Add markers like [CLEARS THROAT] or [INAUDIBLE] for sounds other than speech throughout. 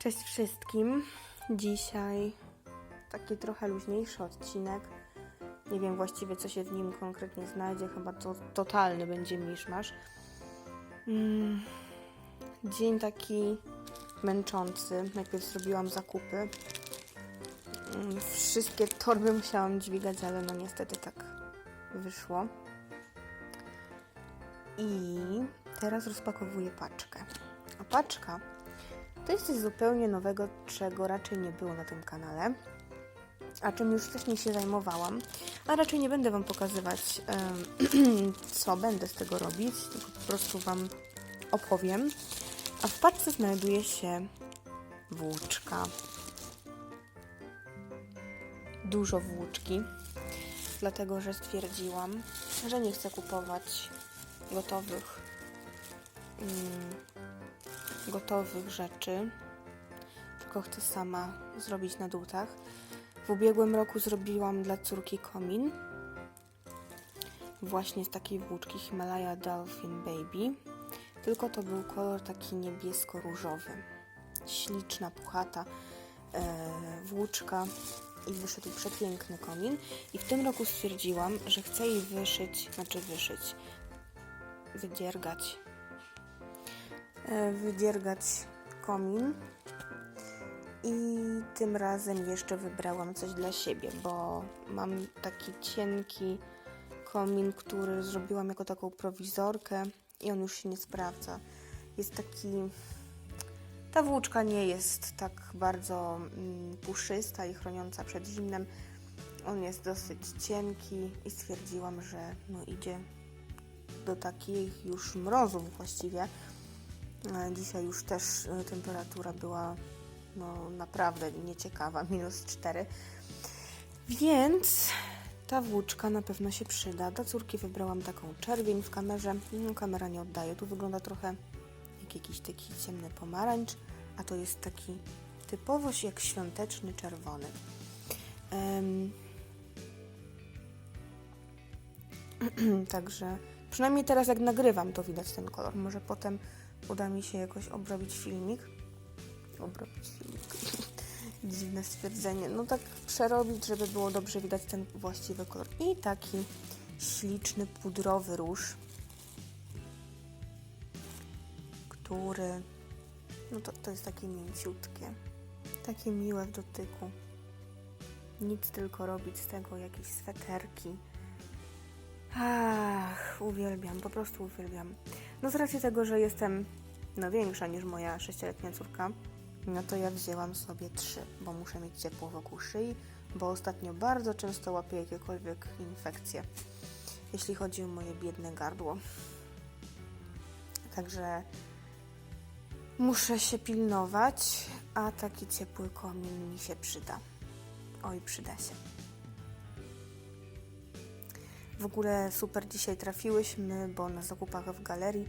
Cześć wszystkim. Dzisiaj taki trochę luźniejszy odcinek. Nie wiem właściwie, co się w nim konkretnie znajdzie. Chyba to totalny będzie miszmasz. Mm, dzień taki męczący. Najpierw zrobiłam zakupy. Mm, Wszystkie torby musiałam dźwigać, ale no niestety tak wyszło. I teraz rozpakowuję paczkę. A paczka to jest coś zupełnie nowego, czego raczej nie było na tym kanale, a czym już wcześniej się zajmowałam, a raczej nie będę Wam pokazywać, [CLEARS THROAT] co będę z tego robić, tylko po prostu Wam opowiem. A w paczce znajduje się włóczka. Dużo włóczki, dlatego że stwierdziłam, że nie chcę kupować gotowych mm, gotowych rzeczy, tylko chcę sama zrobić na dutach. W ubiegłym roku zrobiłam dla córki komin, właśnie z takiej włóczki Himalaya Dolphin Baby, tylko to był kolor taki niebiesko-różowy. Śliczna, puchata e, włóczka i wyszedł przepiękny komin. I w tym roku stwierdziłam, że chcę jej wyszyć, znaczy wyszyć, wydziergać wydziergać komin. I tym razem jeszcze wybrałam coś dla siebie, bo mam taki cienki komin, który zrobiłam jako taką prowizorkę i on już się nie sprawdza. Jest taki. Ta włóczka nie jest tak bardzo mm, puszysta i chroniąca przed zimnem. On jest dosyć cienki i stwierdziłam, że no idzie do takich już mrozów właściwie. E, Dzisiaj już też e, temperatura była no, naprawdę nieciekawa, [LAUGHS] minus 4. Więc ta włóczka na pewno się przyda. Dla córki wybrałam taką czerwień w kamerze. No, kamera nie oddaje. Tu wygląda trochę jak jakiś taki ciemny pomarańcz, a to jest taki typowo jak świąteczny czerwony. Em, [CLEARS THROAT] Także przynajmniej teraz jak nagrywam, to widać ten kolor. Może potem uda mi się jakoś obrobić filmik. Obrobić filmik. [LAUGHS] Dziwne stwierdzenie. No tak przerobić, żeby było dobrze widać ten właściwy kolor. I taki śliczny, pudrowy róż, który no to, to jest takie mięciutkie. Takie miłe w dotyku. Nic tylko robić z tego jakieś sweterki. Uwielbiam, po prostu uwielbiam. No z racji tego, że jestem no większa niż moja sześcioletnia córka, no to ja wzięłam sobie trzy, bo muszę mieć ciepło wokół szyi, bo ostatnio bardzo często łapię jakiekolwiek infekcje, jeśli chodzi o moje biedne gardło. Także muszę się pilnować, a taki ciepły komin mi się przyda. Oj, przyda się. W ogóle super dzisiaj trafiłyśmy, bo na zakupach w galerii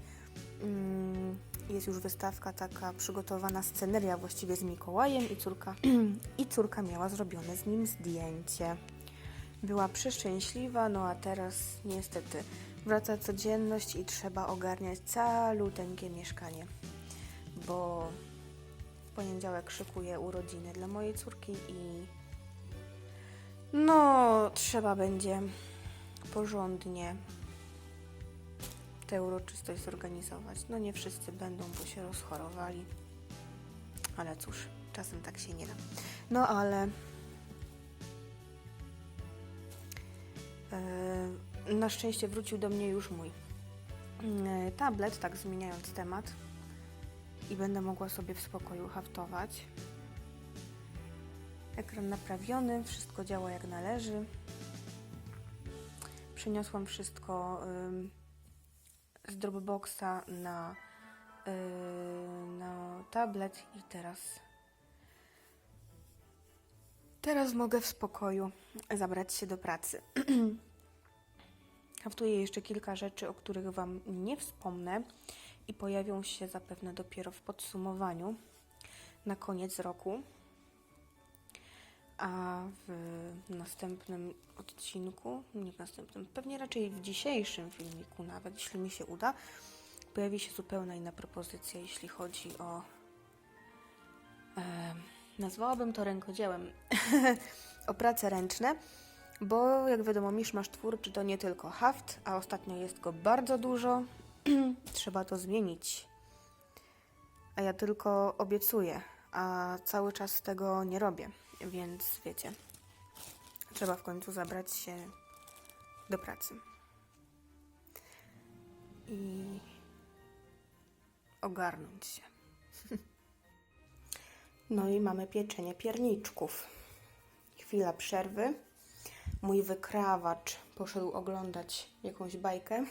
mm, jest już wystawka taka przygotowana sceneria właściwie z Mikołajem i córka, [CLEARS THROAT] i córka miała zrobione z nim zdjęcie. Była przeszczęśliwa, no a teraz niestety wraca codzienność i trzeba ogarniać caluteńkie mieszkanie, bo w poniedziałek szykuję urodziny dla mojej córki i no trzeba będzie porządnie tę uroczystość zorganizować. No nie wszyscy będą, bo się rozchorowali. Ale cóż, czasem tak się nie da. No ale e, na szczęście wrócił do mnie już mój e, tablet, tak zmieniając temat i będę mogła sobie w spokoju haftować. Ekran naprawiony, wszystko działa jak należy. Przeniosłam wszystko z Dropboxa na, na tablet i teraz teraz mogę w spokoju zabrać się do pracy. [CLEARS THROAT] Haftuję jeszcze kilka rzeczy, o których Wam nie wspomnę i pojawią się zapewne dopiero w podsumowaniu na koniec roku. A w następnym odcinku, nie w następnym, pewnie raczej w dzisiejszym filmiku, nawet jeśli mi się uda, pojawi się zupełnie inna propozycja, jeśli chodzi o e, nazwałabym to rękodziełem, [LAUGHS] o prace ręczne, bo jak wiadomo, miszmasz twórczy to nie tylko haft, a ostatnio jest go bardzo dużo. [CLEARS THROAT] Trzeba to zmienić. A ja tylko obiecuję, a cały czas tego nie robię, więc wiecie, trzeba w końcu zabrać się do pracy. I ogarnąć się. [LAUGHS] No i mamy pieczenie pierniczków. Chwila przerwy. Mój wykrawacz poszedł oglądać jakąś bajkę.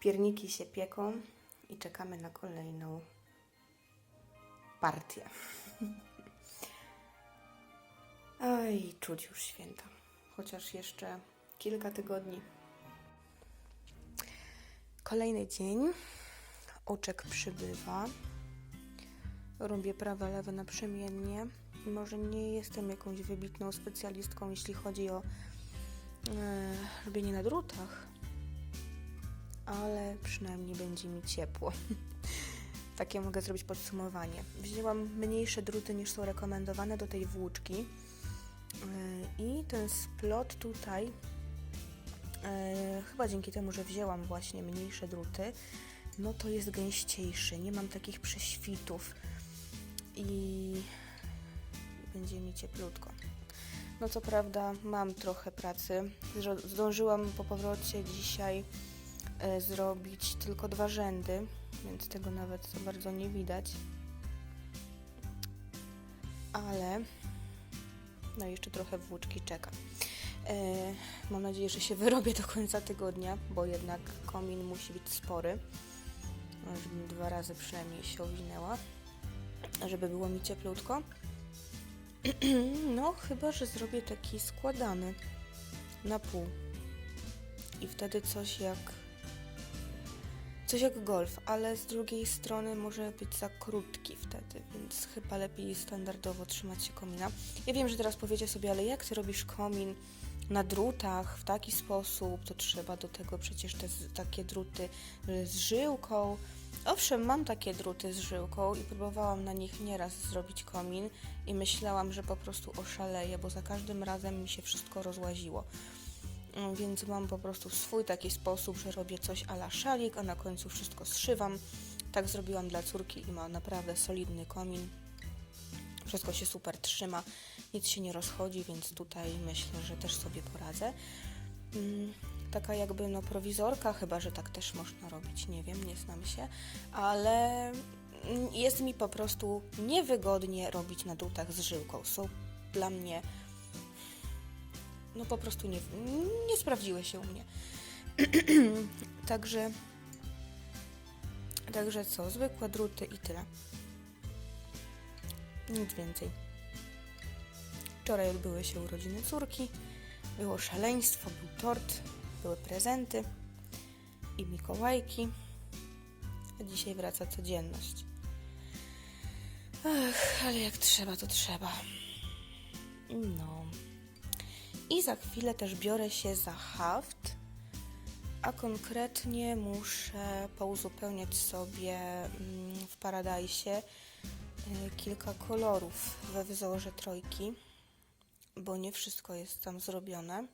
Pierniki się pieką i czekamy na kolejną partię. Oj, czuć już święta. Chociaż jeszcze kilka tygodni. Kolejny dzień. Oczek przybywa. Robię prawe, lewe naprzemiennie. Może nie jestem jakąś wybitną specjalistką, jeśli chodzi o e, robienie na drutach, ale przynajmniej będzie mi ciepło. [LAUGHS] Takie mogę zrobić podsumowanie. Wzięłam mniejsze druty niż są rekomendowane do tej włóczki e, i ten splot tutaj e, chyba dzięki temu, że wzięłam właśnie mniejsze druty, no to jest gęściejszy, nie mam takich prześwitów i będzie mi cieplutko. No co prawda mam trochę pracy. Zdążyłam po powrocie dzisiaj zrobić tylko dwa rzędy, więc tego nawet za bardzo nie widać. Ale no jeszcze trochę włóczki czeka. E, mam nadzieję, że się [LAUGHS] wyrobię do końca tygodnia, bo jednak komin musi być spory. Żebym dwa razy przynajmniej się owinęła, żeby było mi cieplutko. [CLEARS THROAT] No, chyba, że zrobię taki składany na pół. I wtedy coś jak. Coś jak golf, ale z drugiej strony może być za krótki wtedy, więc chyba lepiej standardowo trzymać się komina. Ja wiem, że teraz powiecie sobie, ale jak ty robisz komin na drutach w taki sposób, to trzeba do tego przecież te takie druty y, z żyłką. Owszem, mam takie druty z żyłką i próbowałam na nich nieraz zrobić komin i myślałam, że po prostu oszaleję, bo za każdym razem mi się wszystko rozłaziło. Mm, Więc mam po prostu swój taki sposób, że robię coś a la szalik, a na końcu wszystko zszywam. Tak zrobiłam dla córki i ma naprawdę solidny komin. Wszystko się super trzyma, nic się nie rozchodzi, więc tutaj myślę, że też sobie poradzę. Mm, Taka jakby no prowizorka, chyba że tak też można robić, nie wiem, nie znam się, ale mm, jest mi po prostu niewygodnie robić na drutach z żyłką. Są dla mnie no po prostu nie, nie sprawdziły się u mnie. [CLEARS THROAT] także także co, zwykłe druty i tyle. Nic więcej. Wczoraj odbyły się urodziny córki, było szaleństwo, był tort, były prezenty i Mikołajki. A dzisiaj wraca codzienność. Ach, ale jak trzeba, to trzeba. No. I za chwilę też biorę się za haft, a konkretnie muszę pouzupełniać sobie mm, w Paradise y, kilka kolorów we wzorze trojki, bo nie wszystko jest tam zrobione.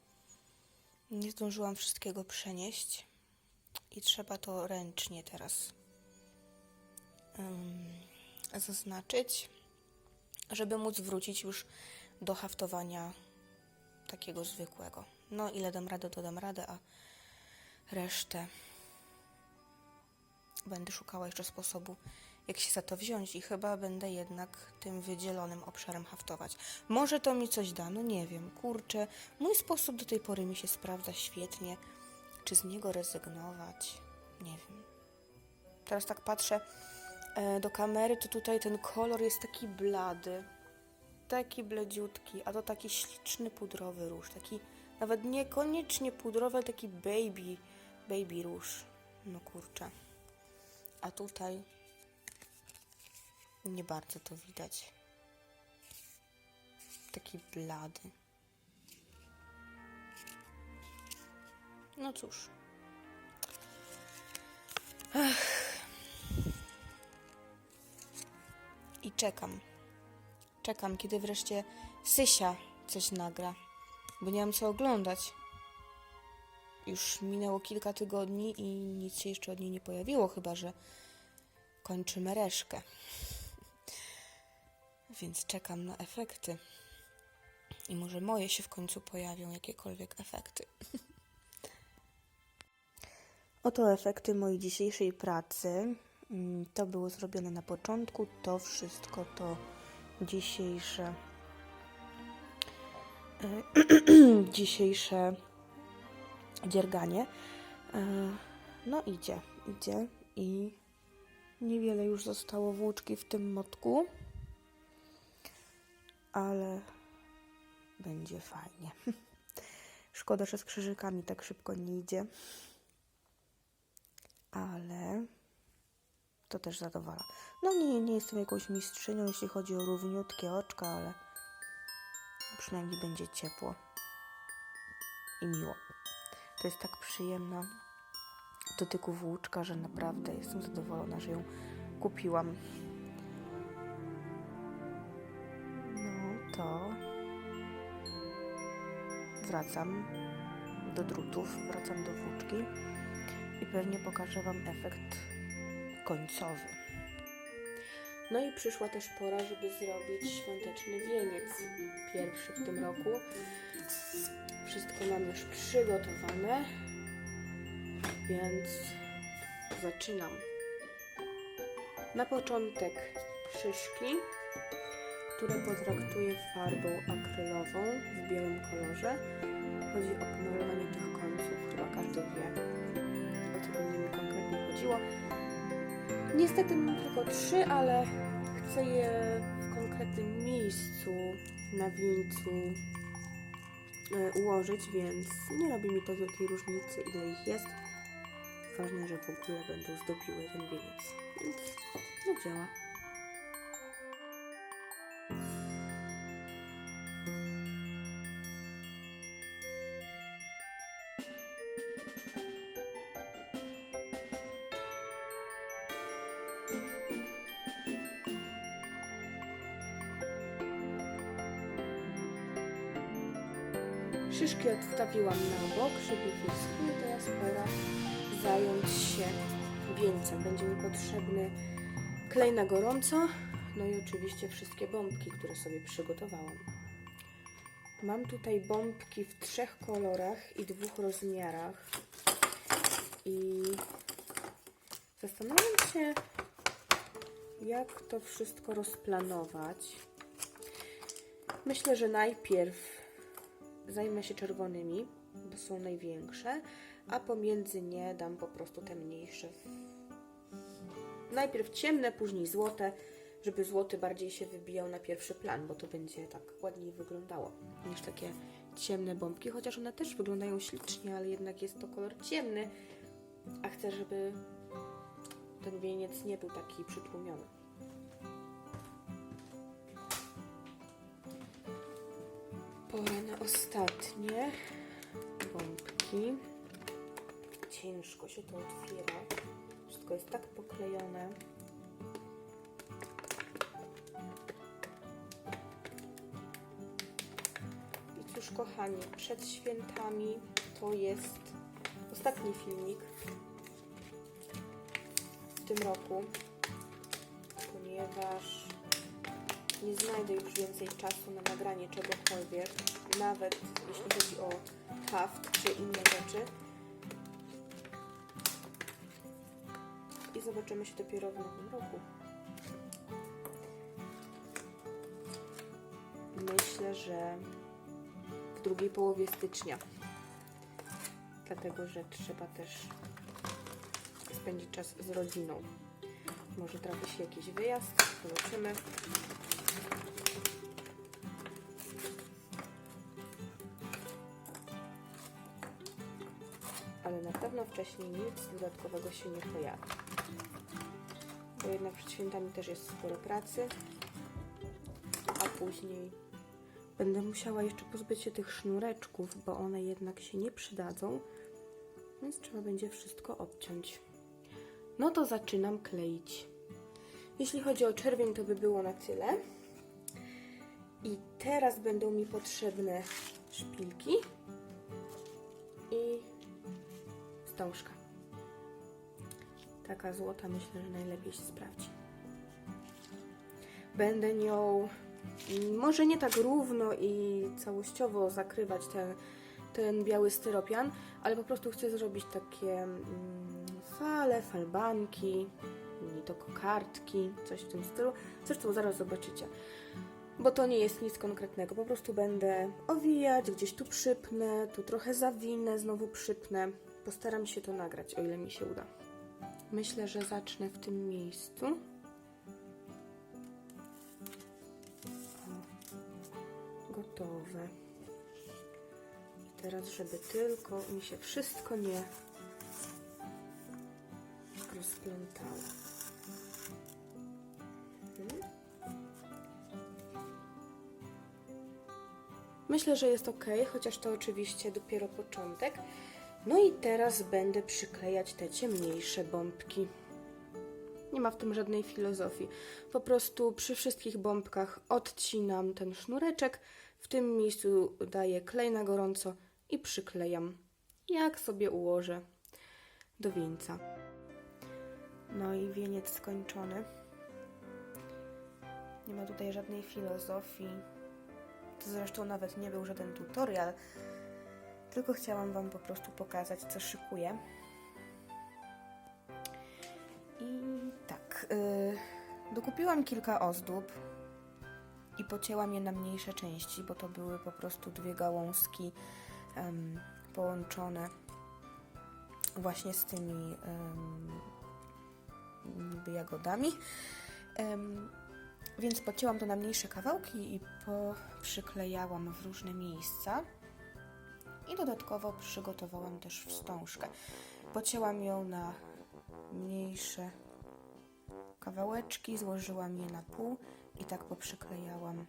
Nie zdążyłam wszystkiego przenieść i trzeba to ręcznie teraz zaznaczyć, żeby móc wrócić już do haftowania takiego zwykłego. No ile dam radę, to dam radę, a resztę będę szukała jeszcze sposobu, jak się za to wziąć i chyba będę jednak tym wydzielonym obszarem haftować. Może to mi coś da, no nie wiem, kurczę, mój sposób do tej pory mi się sprawdza świetnie. Czy z niego rezygnować? Nie wiem. Teraz tak patrzę e, do kamery, to tutaj ten kolor jest taki blady taki bledziutki, a to taki śliczny pudrowy róż, taki nawet niekoniecznie pudrowy, taki baby, baby róż. No kurczę. A tutaj nie bardzo to widać. Taki blady. No cóż. Ech. I czekam czekam, kiedy wreszcie Sysia coś nagra, bo nie mam co oglądać. Już minęło kilka tygodni i nic się jeszcze od niej nie pojawiło, chyba że kończymy reszkę. [LAUGHS] Więc czekam na efekty. I może moje się w końcu pojawią, jakiekolwiek efekty. [LAUGHS] Oto efekty mojej dzisiejszej pracy. Mm, To było zrobione na początku. To wszystko to dzisiejsze. e, [CLEARS THROAT] dzisiejsze dzierganie. E, No idzie, idzie i niewiele już zostało włóczki w tym motku, ale będzie fajnie. [LAUGHS] Szkoda, że z krzyżykami tak szybko nie idzie, ale to też zadowala. No nie, nie jestem jakąś mistrzynią, jeśli chodzi o równiutkie oczka, ale przynajmniej będzie ciepło i miło. To jest tak przyjemna dotyku włóczka, że naprawdę jestem zadowolona, że ją kupiłam. No to wracam do drutów, wracam do włóczki i pewnie pokażę Wam efekt końcowy. No i przyszła też pora, żeby zrobić świąteczny wieniec. Pierwszy w tym roku. Wszystko mam już przygotowane, więc zaczynam. Na początek szyszki, które potraktuję farbą akrylową w białym kolorze. Chodzi o pomalowanie tych końców, chyba każdy wie, o co będzie mi konkretnie chodziło. Niestety mam tylko trzy, ale chcę je w konkretnym miejscu na wieńcu e, ułożyć, więc nie robi mi to wielkiej różnicy, ile ich jest. Ważne, że w ogóle będą zdobiły ten wieniec. Więc no działa. Szyszki odstawiłam na bok, żeby wyschły. Teraz pora zająć się wieńcem. Będzie mi potrzebny klej na gorąco, no i oczywiście wszystkie bombki, które sobie przygotowałam. Mam tutaj bombki w trzech kolorach i dwóch rozmiarach. I zastanawiam się, jak to wszystko rozplanować. Myślę, że najpierw zajmę się czerwonymi, bo są największe, a pomiędzy nie dam po prostu te mniejsze. Najpierw ciemne, później złote, żeby złoty bardziej się wybijał na pierwszy plan, bo to będzie tak ładniej wyglądało niż takie ciemne bombki, chociaż one też wyglądają ślicznie, ale jednak jest to kolor ciemny, a chcę, żeby ten wieniec nie był taki przytłumiony. Pora na ostatnie bombki. Ciężko się to otwiera. Wszystko jest tak poklejone. I cóż, kochani, przed świętami to jest ostatni filmik w tym roku, ponieważ nie znajdę już więcej czasu na nagranie czegokolwiek, nawet jeśli chodzi o haft czy inne rzeczy. I zobaczymy się dopiero w nowym roku. Myślę, że w drugiej połowie stycznia. Dlatego, że trzeba też spędzić czas z rodziną. Może trafi się jakiś wyjazd, zobaczymy. Pewno wcześniej nic dodatkowego się nie pojawi. Bo jednak przed świętami też jest sporo pracy, a później będę musiała jeszcze pozbyć się tych sznureczków, bo one jednak się nie przydadzą, więc trzeba będzie wszystko obciąć. No to zaczynam kleić. Jeśli chodzi o czerwień, to by było na tyle. teraz będą mi potrzebne szpilki i wstążka. Taka złota myślę, że najlepiej się sprawdzi. Będę nią może nie tak równo i całościowo zakrywać ten, ten biały styropian, ale po prostu chcę zrobić takie mm, fale, falbanki, to kokardki, coś w tym stylu. Zresztą zaraz zobaczycie. Bo to nie jest nic konkretnego. Po prostu będę owijać, gdzieś tu przypnę, tu trochę zawinę, znowu przypnę. Postaram się to nagrać, o ile mi się uda. Myślę, że zacznę w tym miejscu. O, Gotowe. I teraz, żeby tylko mi się wszystko nie rozplątało. Myślę, że jest ok, chociaż to oczywiście dopiero początek. No i teraz będę przyklejać te ciemniejsze bombki. Nie ma w tym żadnej filozofii. Po prostu przy wszystkich bombkach odcinam ten sznureczek, w tym miejscu daję klej na gorąco i przyklejam, jak sobie ułożę do wieńca. No i wieniec skończony. Nie ma tutaj żadnej filozofii. To zresztą nawet nie był żaden tutorial, tylko chciałam Wam po prostu pokazać, co szykuję. I tak, yy, dokupiłam kilka ozdób i pocięłam je na mniejsze części, bo to były po prostu dwie gałązki połączone właśnie z tymi niby jagodami. Więc pocięłam to na mniejsze kawałki i przyklejałam w różne miejsca. I dodatkowo przygotowałam też wstążkę. Pocięłam ją na mniejsze kawałeczki, złożyłam je na pół i tak poprzyklejałam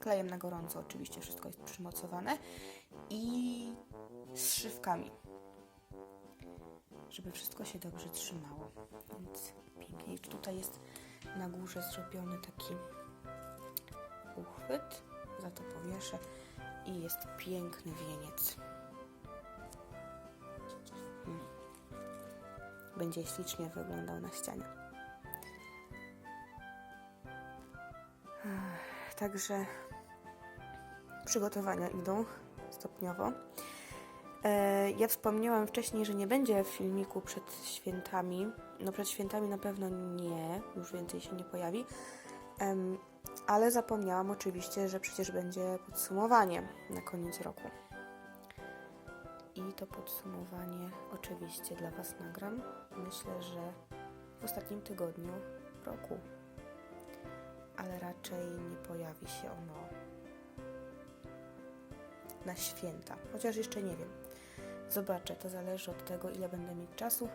klejem na gorąco. Oczywiście wszystko jest przymocowane i z szywkami, żeby wszystko się dobrze trzymało. Więc pięknie. Tutaj jest na górze zrobiony taki uchwyt, za to powieszę i jest piękny wieniec. Hmm. Będzie ślicznie wyglądał na ścianie. Także przygotowania idą stopniowo. E, Ja wspomniałam wcześniej, że nie będzie filmiku przed świętami. No przed świętami na pewno nie, już więcej się nie pojawi. Ale zapomniałam oczywiście, że przecież będzie podsumowanie na koniec roku. I to podsumowanie oczywiście dla Was nagram. Myślę, że w ostatnim tygodniu roku. Ale raczej nie pojawi się ono na święta. Chociaż jeszcze nie wiem. Zobaczę, to zależy od tego, ile będę mieć czasu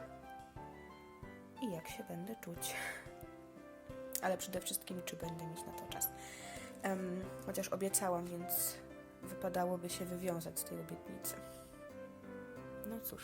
i jak się będę czuć. Ale przede wszystkim, czy będę mieć na to czas. Em, chociaż obiecałam, więc wypadałoby się wywiązać z tej obietnicy. No cóż.